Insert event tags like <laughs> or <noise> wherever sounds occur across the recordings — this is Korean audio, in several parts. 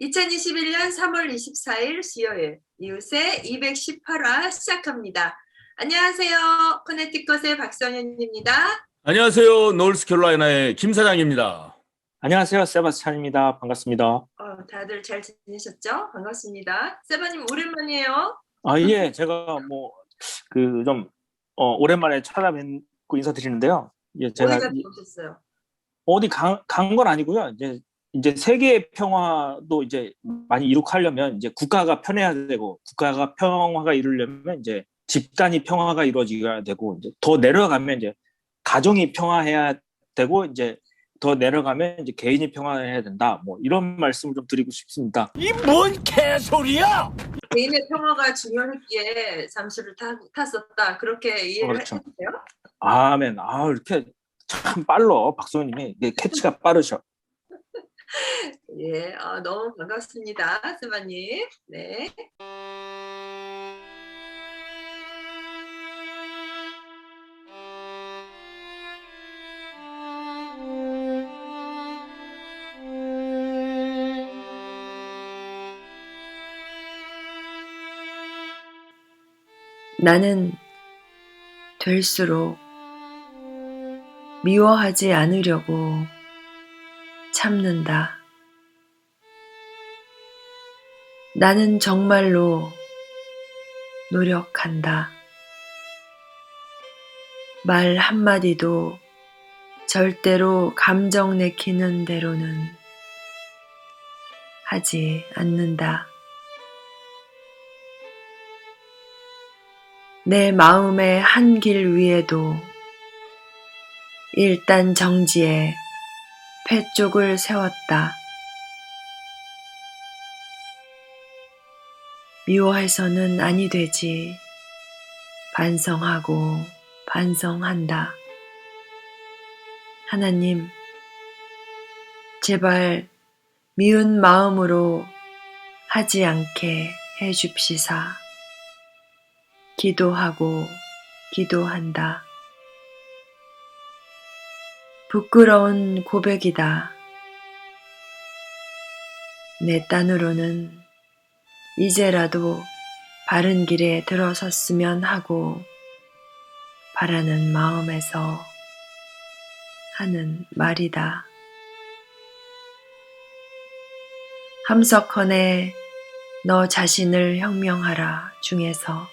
2021년 3월 24일 수요일 이웃의 218화 시작합니다. 안녕하세요. 커네티컷의 박성현입니다. 안녕하세요. 노스캐롤라이나의 김 사장입니다. 안녕하세요. 세바스찬입니다. 반갑습니다. 어, 다들 잘 지내셨죠? 반갑습니다. 세바님 오랜만이에요. 아, 예. 제가 뭐, 그, 좀, 어, 오랜만에 찾아뵙고 인사드리는데요. 예, 제가 오셨어요? 어디 간 건 아니고요. 이제, 이제 세계 평화도 이제 많이 이룩하려면 이제 국가가 편해야 되고, 국가가 평화가 이루려면 이제 집단이 평화가 이루어져야 되고, 이제 더 내려가면 이제 가정이 평화해야 되고, 이제 더 내려가면 이제 개인이 평화해야 된다. 뭐 이런 말씀을 좀 드리고 싶습니다. 이 뭔 개소리야! 개인의 평화가 중요했기에 잠수를 타, 탔었다. 그렇게 이해를 그렇죠. 해주세요. 아멘. 아, 이렇게 참 빨라. 박소님이 캐치가 빠르셔. <laughs> 예, 어, 너무 반갑습니다. 세바님. 네. 나는 될수록 미워하지 않으려고 참는다. 나는 정말로 노력한다. 말 한마디도 절대로 감정 내키는 대로는 하지 않는다. 내 마음의 한 길 위에도 일단 정지에 패쪽을 세웠다. 미워해서는 아니 되지. 반성하고 반성한다. 하나님, 제발 미운 마음으로 하지 않게 해 줍시사. 기도하고 기도한다. 부끄러운 고백이다. 내 딴으로는 이제라도 바른 길에 들어섰으면 하고 바라는 마음에서 하는 말이다. 함석헌의 너 자신을 혁명하라 중에서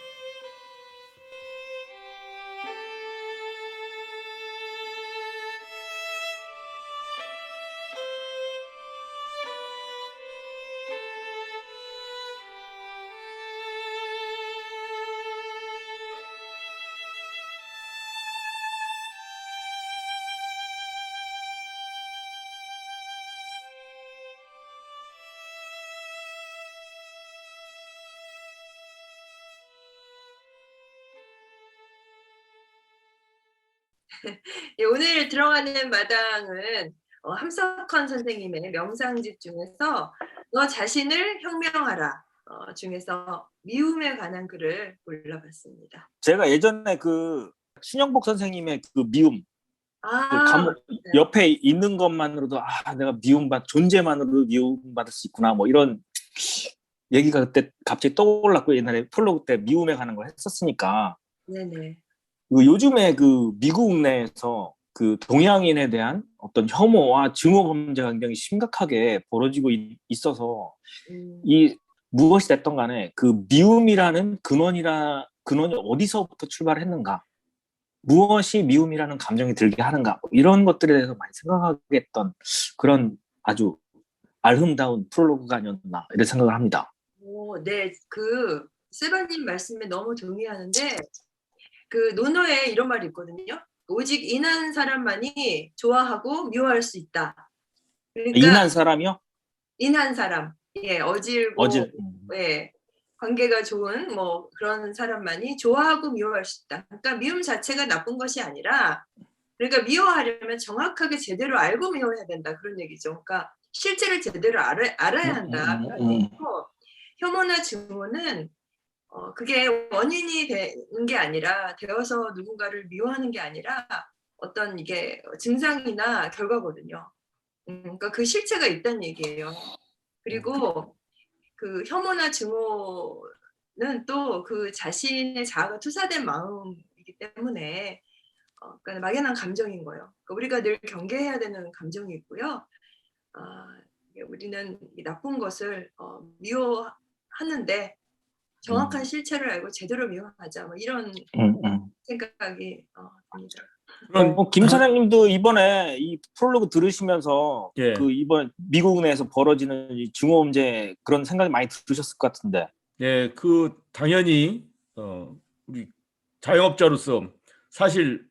<laughs> 오늘 들어가는 마당은 어, 함석헌 선생님의 명상집 중에서 너 자신을 혁명하라 어, 중에서 미움에 관한 글을 골라봤습니다. 제가 예전에 그 신영복 선생님의 그 미움, 아, 그 감옥 옆에 있는 것만으로도 아 내가 미움받 존재만으로도 미움받을 수 있구나 뭐 이런 얘기가 그때 갑자기 떠올랐고 옛날에 프롤로그 때 미움에 관한 걸 했었으니까 네네. 그 요즘에 그 미국 내에서 그 동양인에 대한 어떤 혐오와 증오 범죄가 굉장히 심각하게 벌어지고 있, 있어서 음, 이 무엇이 됐던 간에 그 미움이라는 근원이라 근원이 어디서부터 출발했는가? 무엇이 미움이라는 감정이 들게 하는가? 뭐 이런 것들에 대해서 많이 생각하게 했던 그런 아주 알흠다운 프롤로그가 아니었나 이런 생각을 합니다. 오, 네, 그 세바님 말씀에 너무 동의하는데 그 논어에 이런 말이 있거든요. 오직 인한 사람만이 좋아하고 미워할 수 있다. 그러니까 인한 사람이요? 인한 사람, 예, 어질고 어질 음. 예, 관계가 좋은 뭐 그런 사람만이 좋아하고 미워할 수 있다. 그러니까 미움 자체가 나쁜 것이 아니라 그러니까 미워하려면 정확하게 제대로 알고 미워해야 된다 그런 얘기죠. 그러니까 실제를 제대로 알아, 알아야 한다. 음, 음, 음. 얘기고 혐오나 증오는 어, 그게 원인이 되는 게 아니라 되어서 누군가를 미워하는 게 아니라 어떤 이게 증상이나 결과거든요. 음, 그러니까 그 실체가 있다는 얘기예요. 그리고 그 혐오나 증오는 또 그 자신의 자아가 투사된 마음이기 때문에 어, 그러니까 막연한 감정인 거예요. 그러니까 우리가 늘 경계해야 되는 감정이 있고요. 아, 이게 우리는 이 나쁜 것을 어, 미워하는데 정확한 실체를 알고 제대로 미워하자. 뭐 이런 음, 음. 생각이 어, 듭니다. 그런 어, 김 사장님도 이번에 이 프롤로그 들으시면서 예. 그 이번 미국 내에서 벌어지는 이 증오 문제 그런 생각이 많이 들으셨을 것 같은데. 예, 그 당연히 어, 우리 자영업자로서 사실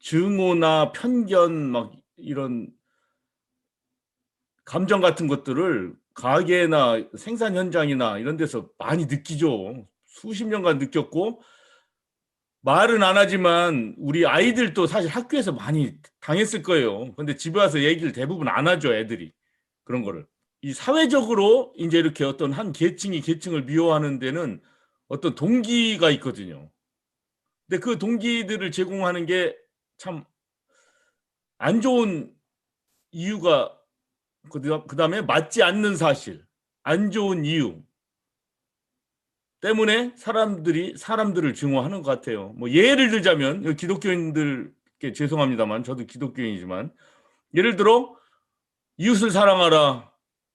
증오나 편견 막 이런 감정 같은 것들을 가게나 생산 현장이나 이런 데서 많이 느끼죠. 수십 년간 느꼈고 말은 안 하지만 우리 아이들도 사실 학교에서 많이 당했을 거예요. 근데 집에 와서 얘기를 대부분 안 하죠, 애들이. 그런 거를. 이 사회적으로 이제 이렇게 어떤 한 계층이 계층을 미워하는 데는 어떤 동기가 있거든요. 근데 그 동기들을 제공하는 게 참 안 좋은 이유가 그 다음에 맞지 않는 사실, 안 좋은 이유 때문에 사람들이 사람들을 증오하는 것 같아요. 뭐 예를 들자면 기독교인들께 죄송합니다만 저도 기독교인이지만 예를 들어 이웃을 사랑하라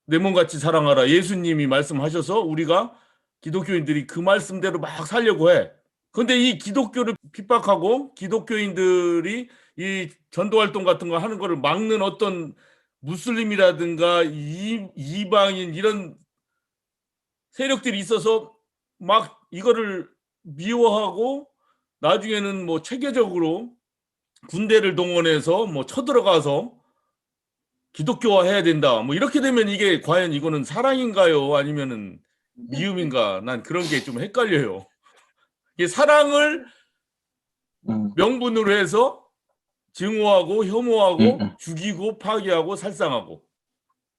내 몸같이 사랑하라 예수님이 말씀하셔서 우리가 기독교인들이 그 말씀대로 막 살려고 해. 근데 이 기독교를 핍박하고 기독교인들이 이 전도 활동 같은 거 하는 거를 막는 어떤 무슬림이라든가 이, 이방인 이런 세력들이 있어서 막 이거를 미워하고 나중에는 뭐 체계적으로 군대를 동원해서 뭐 쳐들어가서 기독교화 해야 된다. 뭐 이렇게 되면 이게 과연 이거는 사랑인가요? 아니면은 미움인가? 난 그런 게 좀 헷갈려요. <laughs> 이게 사랑을 음. 명분으로 해서 증오하고 혐오하고 음, 음. 죽이고 파괴하고 살상하고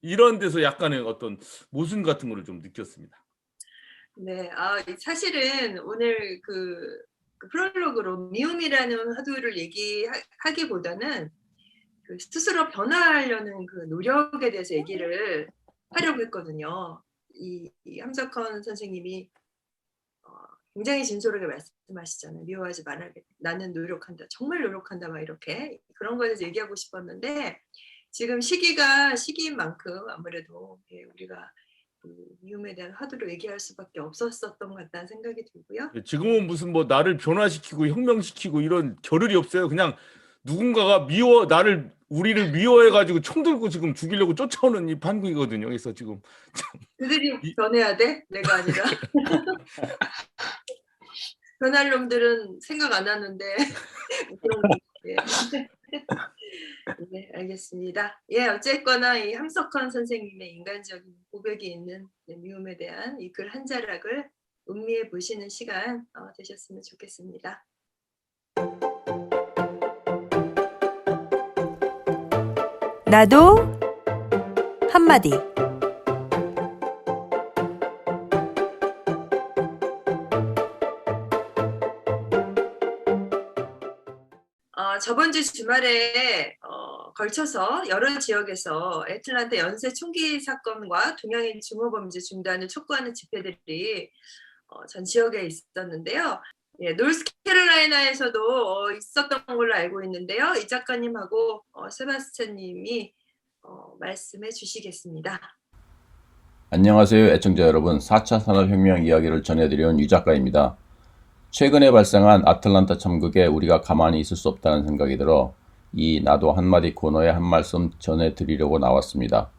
이런 데서 약간의 어떤 모순 같은 거를 좀 느꼈습니다. 네, 아, 사실은 오늘 그, 그 프롤로그로 미움이라는 화두를 얘기하기보다는 그 스스로 변화하려는 그 노력에 대해서 얘기를 하려고 했거든요. 이, 이 함석헌 선생님이 어, 굉장히 진솔하게 말씀하시잖아요. 미워하지 말아야겠다. 나는 노력한다. 정말 노력한다. 막 이렇게 그런 거에 대해서 얘기하고 싶었는데 지금 시기가 시기인 만큼 아무래도 예, 우리가 그 미움에 대한 화두로 얘기할 수밖에 없었었던 것 같다는 생각이 들고요. 지금은 무슨 뭐 나를 변화시키고 혁명시키고 이런 겨를이 없어요. 그냥 누군가가 미워 나를 우리를 미워해 가지고 총 들고 지금 죽이려고 쫓아오는 이 판국이거든요. 그래서 지금 그들이 이- 변해야 돼? 내가 아니라. <laughs> 변할 놈들은 생각 안 하는데. 그런 거, 예. 네, 알겠습니다. 예, 어쨌거나 이 함석헌 선생님의 인간적인 고백이 있는 네, 미움에 대한 이 글 한 자락을 음미해 보시는 시간 어, 되셨으면 좋겠습니다. 나도 한마디. 어, 저번 주 주말에 어, 걸쳐서 여러 지역에서 애틀란타 연쇄 총기 사건과 동양인 증오범죄 중단을 촉구하는 집회들이 어, 전 지역에 있었는데요. 예, 노스캐롤라이나에서도 어, 있었던 걸로 알고 있는데요. 이 작가님하고 어, 세바스찬님이 어, 말씀해 주시겠습니다. 안녕하세요, 애청자 여러분. 4차 산업혁명 이야기를 전해드려온 유 작가입니다. 최근에 발생한 아틀란타 참극에 우리가 가만히 있을 수 없다는 생각이 들어 이 나도 한마디 코너에 한 말씀 전해드리려고 나왔습니다.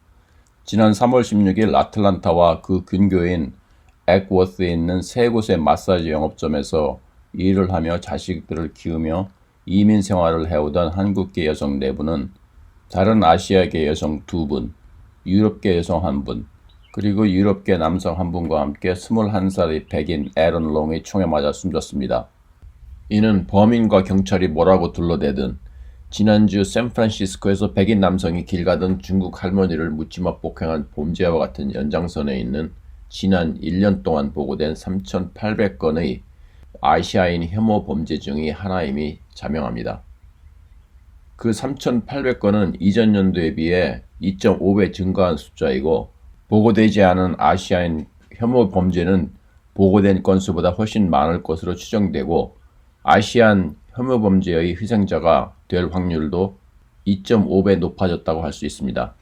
지난 3월 16일 아틀란타와 그 근교인 액워스에 있는 세 곳의 마사지 영업점에서 일을 하며 자식들을 키우며 이민 생활을 해오던 한국계 여성 네 분은 다른 아시아계 여성 두 분, 유럽계 여성 한 분, 그리고 유럽계 남성 한 분과 함께 21살의 백인 에런 롱이 총에 맞아 숨졌습니다. 이는 범인과 경찰이 뭐라고 둘러대든 지난주 샌프란시스코에서 백인 남성이 길 가던 중국 할머니를 묻지마 폭행한 범죄와 같은 연장선에 있는 지난 1년 동안 보고된 3,800건의 아시아인 혐오 범죄 중의 하나임이 자명합니다. 그 3,800건은 이전 연도에 비해 2.5배 증가한 숫자이고 보고되지 않은 아시아인 혐오 범죄는 보고된 건수보다 훨씬 많을 것으로 추정되고 아시안 혐오 범죄의 희생자가 될 확률도 2.5배 높아졌다고 할 수 있습니다.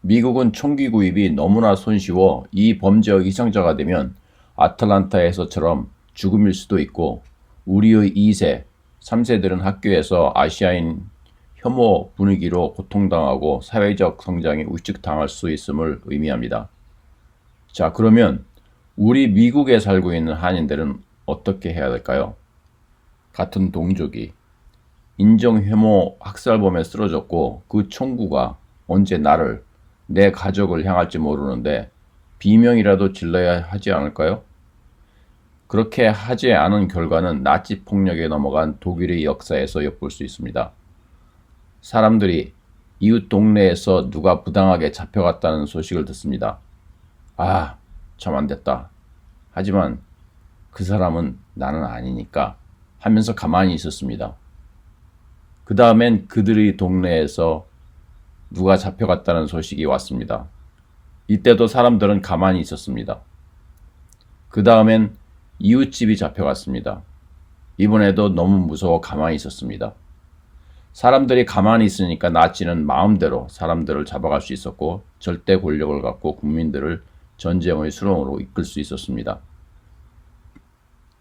미국은 총기 구입이 너무나 손쉬워 이 범죄의 희생자가 되면 아틀란타에서처럼 죽음일 수도 있고 우리의 2세, 3세들은 학교에서 아시아인 혐오 분위기로 고통당하고 사회적 성장이 위축당할 수 있음을 의미합니다. 자, 그러면 우리 미국에 살고 있는 한인들은 어떻게 해야 될까요? 같은 동족이 인종 혐오 학살범에 쓰러졌고 그 총구가 언제 나를 내 가족을 향할지 모르는데 비명이라도 질러야 하지 않을까요? 그렇게 하지 않은 결과는 나치 폭력에 넘어간 독일의 역사에서 엿볼 수 있습니다. 사람들이 이웃 동네에서 누가 부당하게 잡혀갔다는 소식을 듣습니다. 아, 참 안 됐다. 하지만 그 사람은 나는 아니니까 하면서 가만히 있었습니다. 그 다음엔 그들의 동네에서 누가 잡혀갔다는 소식이 왔습니다. 이때도 사람들은 가만히 있었습니다. 그 다음엔 이웃집이 잡혀갔습니다. 이번에도 너무 무서워 가만히 있었습니다. 사람들이 가만히 있으니까 나치는 마음대로 사람들을 잡아갈 수 있었고 절대 권력을 갖고 국민들을 전쟁의 수렁으로 이끌 수 있었습니다.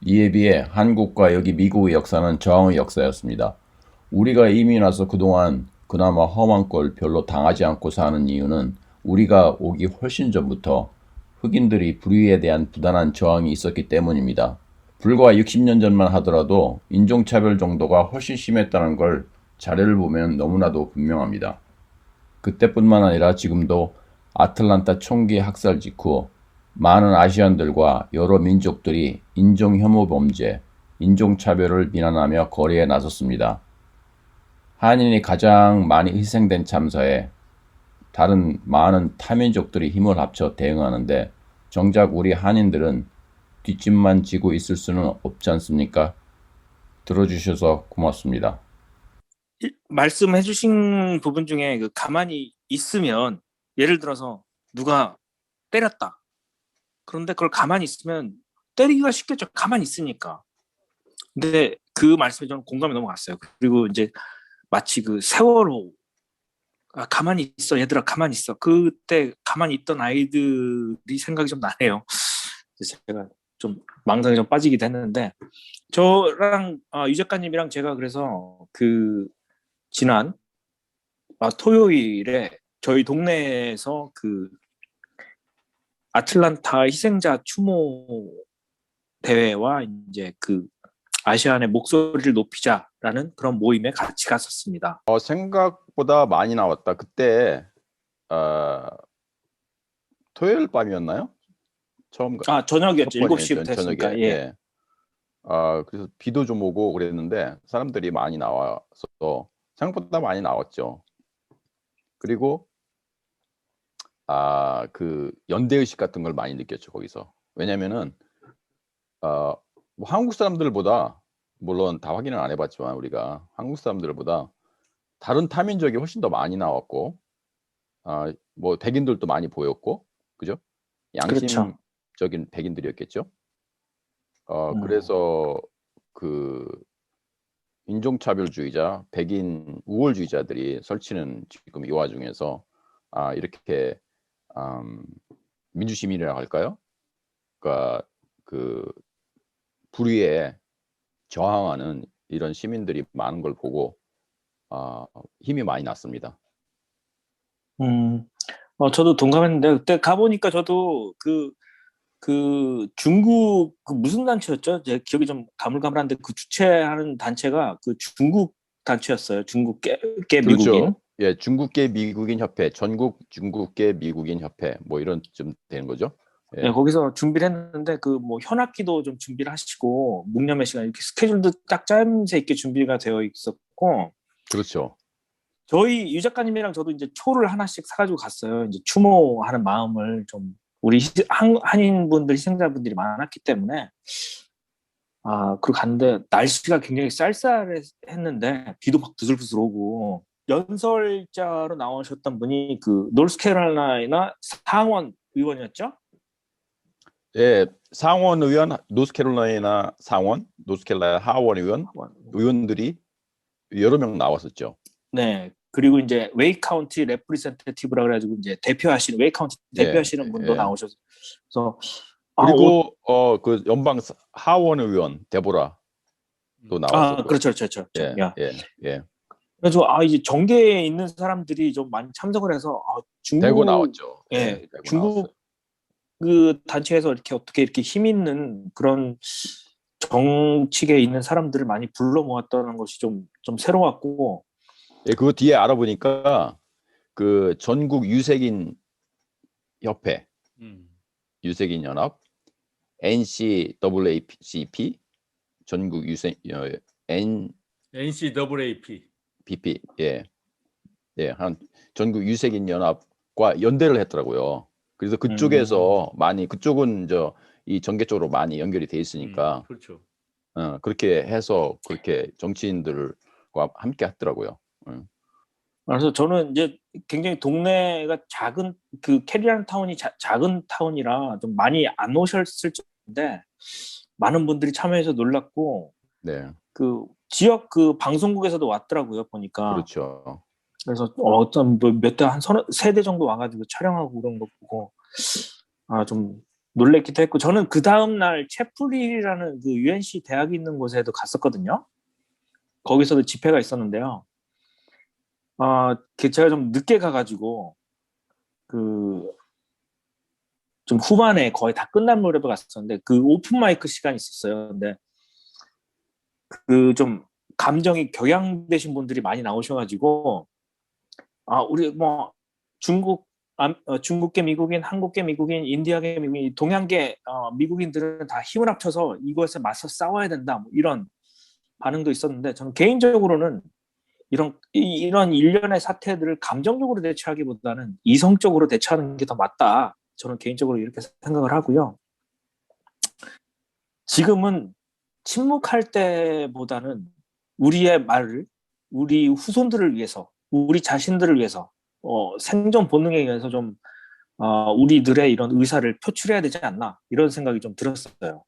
이에 비해 한국과 여기 미국의 역사는 저항의 역사였습니다. 우리가 이민 와서 그동안 그나마 험한 꼴 별로 당하지 않고 사는 이유는 우리가 오기 훨씬 전부터 흑인들이 불의에 대한 부단한 저항이 있었기 때문입니다. 불과 60년 전만 하더라도 인종차별 정도가 훨씬 심했다는 걸 자료를 보면 너무나도 분명합니다. 그때뿐만 아니라 지금도 아틀란타 총기 학살 직후 많은 아시안들과 여러 민족들이 인종 혐오 범죄, 인종차별을 비난하며 거리에 나섰습니다. 한인이 가장 많이 희생된 참사에 다른 많은 타민족들이 힘을 합쳐 대응하는데 정작 우리 한인들은 뒷짐만 지고 있을 수는 없지 않습니까? 들어주셔서 고맙습니다. 이- 말씀해 주신 부분 중에 그 가만히 있으면 예를 들어서 누가 때렸다. 그런데 그걸 가만히 있으면 때리기가 쉽겠죠. 가만히 있으니까. 근데 그 말씀에 저는 공감이 너무 갔어요. 그리고 이제 마치 그 세월호 아, 가만히 있어 얘들아 가만히 있어 그때 가만히 있던 아이들이 생각이 좀 나네요. 제가 좀 망상에 좀 빠지기도 했는데 저랑 아, 유 작가님이랑 제가 그래서 그 지난 아, 토요일에 저희 동네에서 그 아틀란타 희생자 추모 대회와 이제 그 아시안의 목소리를 높이자 라는 그런 모임에 같이 갔었습니다. 어, 생각보다 많이 나왔다. 그때 어, 토요일 밤이었나요? 처음 가- 아 저녁이었죠. 첫 번에 7시부터 전- 했으니까 저녁에, 예. 아, 그래서 비도 좀 오고 그랬는데 사람들이 많이 나와서 생각보다 많이 나왔죠. 그리고 아, 그 연대 의식 같은 걸 많이 느꼈죠, 거기서. 왜냐면은 어, 뭐 한국 사람들보다 물론 다 확인은 안 해봤지만 우리가 한국 사람들보다 다른 타민족이 훨씬 더 많이 나왔고 아, 뭐 백인들도 많이 보였고 그죠? 그렇죠. 양심적인 백인들이었겠죠. 어, 음. 그래서 그 인종차별주의자, 백인 우월주의자들이 설치는 지금 이 와중에서 아, 이렇게 음, 민주시민이라고 할까요? 그러니까 그 불의에 저항하는 이런 시민들이 많은 걸 보고 아, 힘이 많이 났습니다. 음, 어, 저도 동감했는데 그때 가보니까 저도 그, 그 중국 그 무슨 단체였죠? 제 기억이 좀 가물가물한데 그 주최하는 단체가 그 중국 단체였어요. 중국계 계 미국인. 그렇죠. 예, 중국계 미국인 협회, 전국 중국계 미국인 협회 뭐 이런 좀 되는 거죠. 예. 네, 거기서 준비를 했는데 그 뭐 현악기도 좀 준비를 하시고 묵념의 시간 이렇게 스케줄도 딱 짜임새 있게 준비가 되어 있었고 그렇죠. 저희 유 작가님이랑 저도 이제 초를 하나씩 사가지고 갔어요. 이제 추모하는 마음을 좀 우리 희- 한, 한인분들 희생자분들이 많았기 때문에 아 그리고 갔는데 날씨가 굉장히 쌀쌀했는데 비도 막 부슬부슬 오고 연설자로 나오셨던 분이 그 노스캐롤라이나 상원 의원이었죠? 예, 상원 의원, 노스캐롤라이나 상원, 노스캐롤라이나 하원 의원, 의원들이 여러 명 나왔었죠. 네. 그리고 이제 웨이 카운티 레프리센테티브라 그래가지고 이제 대표하시는 웨이 카운티 예, 대표하시는 분도 예. 나오셔서 아, 그리고 어그 연방 사- 하원 의원 데보라도 아, 나왔었고. 그렇죠, 그렇죠, 그렇죠. 예, 야. 예, 예. 그래서 아 이제 정계에 있는 사람들이 좀 많이 참석을 해서 아, 중국 대고 나왔죠. 예, 대고 중국 나왔어요. 그 단체에서 이렇게 어떻게 이렇게 힘 있는 그런 정치계에 있는 사람들을 많이 불러 모았다는 것이 좀 좀 새로웠고 예, 그거 뒤에 알아보니까 그 전국 유색인 협회, 음. 유색인 연합, NCAACP, 전국 유색 어, NCAAP. NBP, 예, 예, 한 전국 유색인 연합과 연대를 했더라고요. 그래서 그쪽에서 많이 그쪽은 저 이 전개 쪽으로 많이 연결이 돼 있으니까 음, 그렇죠. 어, 그렇게 해서 그렇게 정치인들과 함께 했더라고요. 그래서 저는 이제 굉장히 동네가 작은 그 캐리안 타운이 자- 작은 타운이라 좀 많이 안 오셨을 텐데 많은 분들이 참여해서 놀랐고 네, 그 지역 그 방송국에서도 왔더라고요 보니까 그렇죠. 그래서 어떤 뭐몇대 한 서너 세 대 정도 와가지고 촬영하고 그런 거 보고 아 좀 놀랬기도 했고 저는 그 다음 날 채플리라는 그 UNC 대학이 있는 곳에도 갔었거든요. 거기서도 집회가 있었는데요. 아, 그 제가 좀 늦게 가가지고 그 좀 후반에 거의 다 끝난 무렵에 갔었는데 그 오픈 마이크 시간이 있었어요. 근데 그 좀 감정이 격양되신 분들이 많이 나오셔가지고 아 우리 뭐 중국 아, 어, 중국계 미국인, 한국계 미국인, 인디아계 미국인, 동양계 어, 미국인들은 다 힘을 합쳐서 이것에 맞서 싸워야 된다. 뭐 이런 반응도 있었는데 저는 개인적으로는 이런 이- 이런 일련의 사태들을 감정적으로 대처하기보다는 이성적으로 대처하는 게 더 맞다. 저는 개인적으로 이렇게 생각을 하고요. 지금은 침묵할 때보다는 우리의 말을 우리 후손들을 위해서, 우리 자신들을 위해서, 어, 생존 본능에 의해서 좀 어, 우리들의 이런 의사를 표출해야 되지 않나 이런 생각이 좀 들었어요.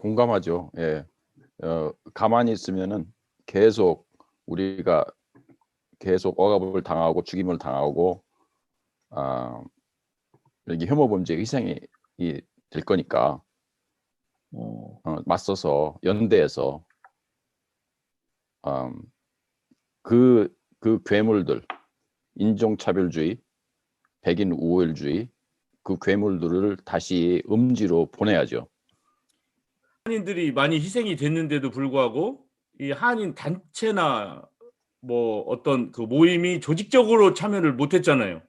공감하죠. 예. 어, 가만히 있으면은 계속 우리가 계속 억압을 당하고 죽임을 당하고 아 이게 혐오 범죄 희생이 이, 될 거니까 어, 어, 맞서서 연대해서 음, 그, 그 괴물들 인종차별주의, 백인 우월주의 그 괴물들을 다시 음지로 보내야죠. 한인들이 많이 희생이 됐는데도 불구하고 이 한인 단체나 뭐 어떤 그 모임이 조직적으로 참여를 못했잖아요.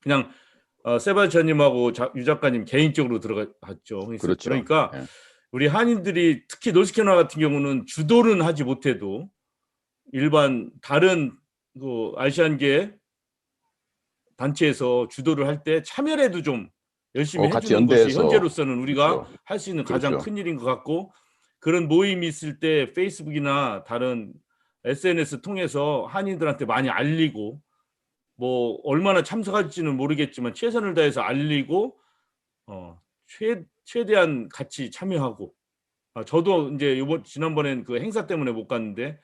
그냥 어, 세바스찬님하고 자- 유 작가님 개인적으로 들어갔죠. 그렇죠. 그러니까 예. 우리 한인들이 특히 노스캐나 같은 경우는 주도는 하지 못해도 일반 다른 그 아시안계 단체에서 주도를 할 때 참여라도 좀 열심히 어, 같이 해주는 것이 연대해서. 현재로서는 우리가 그렇죠. 할 수 있는 가장 그렇죠. 큰 일인 것 같고 그런 모임이 있을 때 페이스북이나 다른 SNS 통해서 한인들한테 많이 알리고 뭐 얼마나 참석할지는 모르겠지만 최선을 다해서 알리고 어, 최 최대한 같이 참여하고 아, 저도 이제 이번 지난번엔 그 행사 때문에 못 갔는데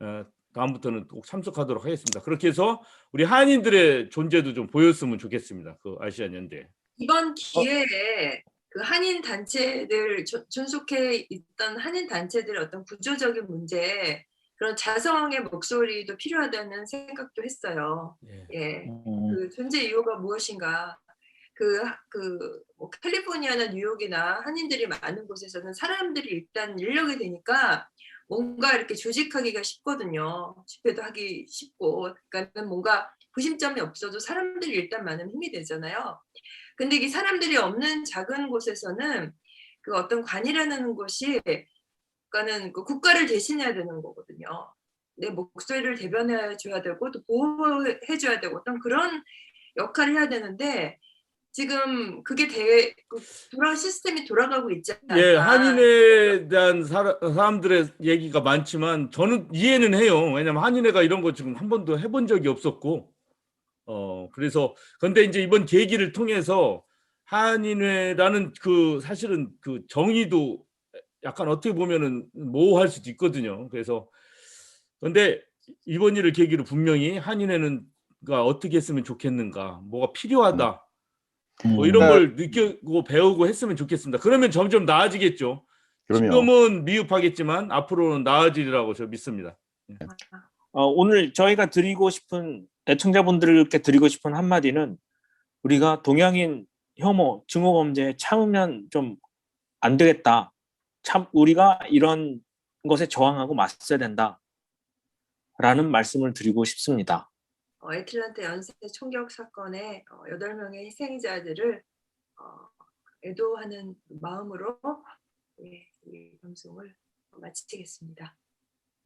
어, 다음부터는 꼭 참석하도록 하겠습니다. 그렇게 해서 우리 한인들의 존재도 좀 보였으면 좋겠습니다. 그 아시안 연대. 이번 기회에 그 한인 단체들 조- 존속해 있던 한인 단체들의 어떤 구조적인 문제 그런 자성의 목소리도 필요하다는 생각도 했어요. 예. 예. 음, 그 존재 이유가 무엇인가? 그, 그, 뭐 캘리포니아나 뉴욕이나 한인들이 많은 곳에서는 사람들이 일단 인력이 되니까 뭔가 이렇게 조직하기가 쉽거든요. 집회도 하기 쉽고. 그러니까 뭔가 부심점이 없어도 사람들이 일단 많으면 힘이 되잖아요. 근데 이 사람들이 없는 작은 곳에서는 그 어떤 관이라는 것이 그러니까는 그 국가를 대신해야 되는 거거든요. 내 목소리를 대변해 줘야 되고 또 보호해 줘야 되고 어떤 그런 역할을 해야 되는데 지금 그게 대그 돌아 시스템이 돌아가고 않나. 예, 한인회에 대한 사람, 사람들의 얘기가 많지만 저는 이해는 해요. 왜냐면 한인회가 이런 거 지금 한 번도 해본 적이 없었고, 어, 그래서, 근데 이제 이번 계기를 통해서 한인회라는 그 사실은 그 정의도 약간 어떻게 보면은 모호할 수도 있거든요. 그래서, 근데 이번 일을 계기로 분명히 한인회는 가 어떻게 했으면 좋겠는가, 뭐가 필요하다. 뭐 이런 네. 걸 느끼고 배우고 했으면 좋겠습니다. 그러면 점점 나아지겠죠. 그럼요. 지금은 미흡하겠지만 앞으로는 나아지리라고 저 믿습니다. 어, 오늘 저희가 드리고 싶은 애청자분들께 드리고 싶은 한마디는 우리가 동양인 혐오, 증오 범죄에 참으면 좀 안 되겠다. 참 우리가 이런 것에 저항하고 맞서야 된다. 라는 말씀을 드리고 싶습니다. 어, 애틀란타 연쇄 총격 사건의 어, 8명의 희생자들을 어, 애도하는 마음으로 예, 이 방송을 마치겠습니다.